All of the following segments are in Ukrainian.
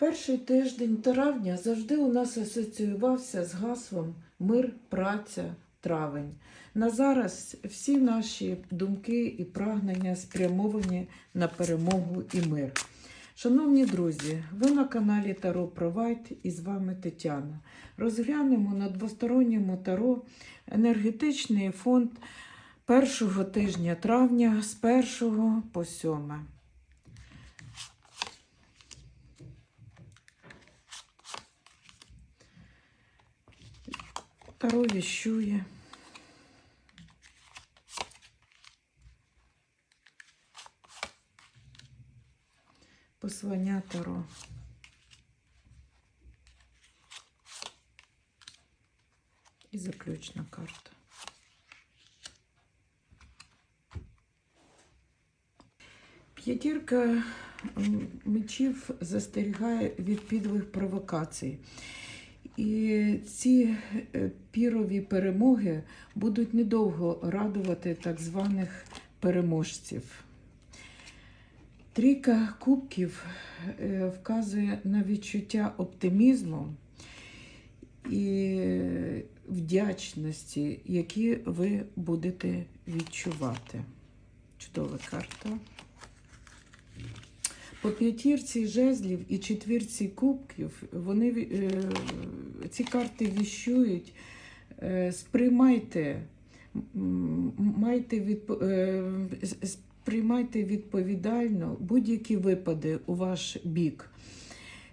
Перший тиждень травня завжди у нас асоціювався з гаслом мир, праця, травень. На зараз всі наші думки і прагнення спрямовані на перемогу і мир. Шановні друзі, ви на каналі Таро Провайт і з вами Тетяна. Розглянемо на двосторонньому таро енергетичний фонд першого тижня травня з 1 по 7. Таро віщує. Послання Таро. І заключна карта. П'ятірка мечів застерігає від підлих провокацій. І ці е, пірові перемоги будуть недовго радувати так званих переможців. Трійка кубків е, вказує на відчуття оптимізму і вдячності, які ви будете відчувати. Чудова карта. По п'ятірці жезлів і четвірці кубків вони е, ці карти віщують. Е, сприймайте, майте відп... е, сприймайте відповідально будь-які випади у ваш бік,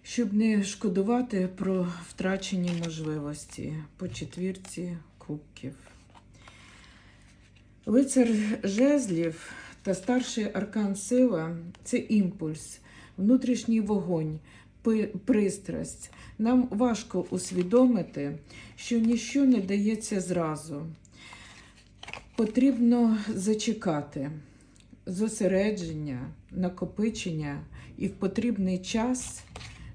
щоб не шкодувати про втрачені можливості по четвірці кубків. Лицар жезлів та старший аркан сила це імпульс, внутрішній вогонь, пристрасть. Нам важко усвідомити, що ніщо не дається зразу. Потрібно зачекати зосередження, накопичення, і в потрібний час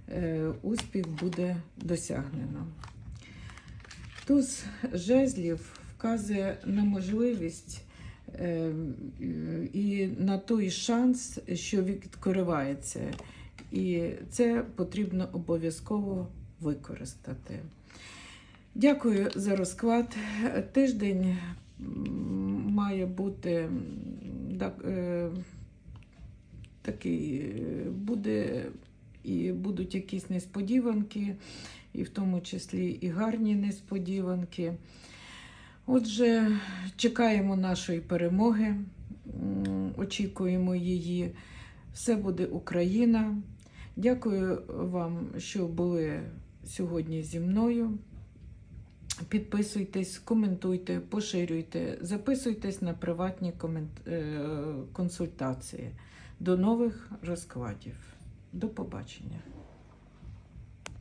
е, успіх буде досягнено. Туз жезлів вказує на можливість і на той шанс, що відкривається. І це потрібно обов'язково використати. Дякую за розклад. Тиждень має бути так, е, такий, е, буде і будуть якісь несподіванки, і в тому числі і гарні несподіванки. Отже, чекаємо нашої перемоги, очікуємо її. Все буде Україна. Дякую вам, що були сьогодні зі мною. Підписуйтесь, коментуйте, поширюйте, записуйтесь на приватні е, консультації. До нових розкладів. До побачення.